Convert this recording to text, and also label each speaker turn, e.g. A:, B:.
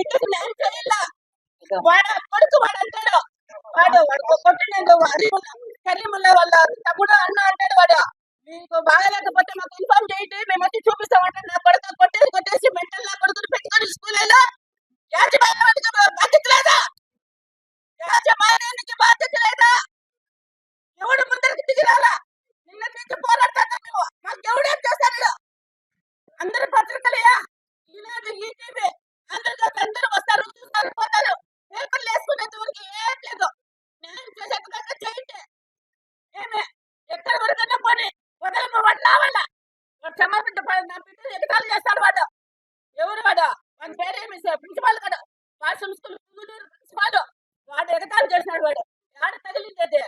A: బిడ్డకి న్యాయం చేయాల. వాడు కొడుకు వాడు అంటాడు. వాడు వాడు కొట్టినందు కరీముల్ల వాళ్ళ తమ్ముడు అన్న అంటాడు వాడు. మీకు బాగాలేకపోతే మాకు ఇన్ఫార్మ్ చేయండి. మేము వచ్చి చూపిస్తామంటే నా కొడుకు కొట్టేసి కొట్టేసి మెంటల్ నా కొడుకుని పెట్టుకొని స్కూల్లో యాజమాన్యానికి బాధ్యత లేదా? యాజమాన్యానికి బాధ్యత లేదా? ఎవడు ముందరికి దిగిరాలా నిన్న నుంచి పోరాడతాను మేము మాకు ఎవడేం చేశారు అందరు పత్రికలయా ఈనాడు ఈటీవీ వదలమ్మ వాడు రావాలా వాడు నా బిడ్డలు ఎగతాళి చేస్తాడు వాడు? ఎవరు వాడు? వాడి పేరేమి ప్రిన్సిపాల్ కాడు వాసన స్కూల్ ప్రిన్సిపాల్. వాడు ఎగతాళి చేసినాడు వాడు? ఆడ తగిలింది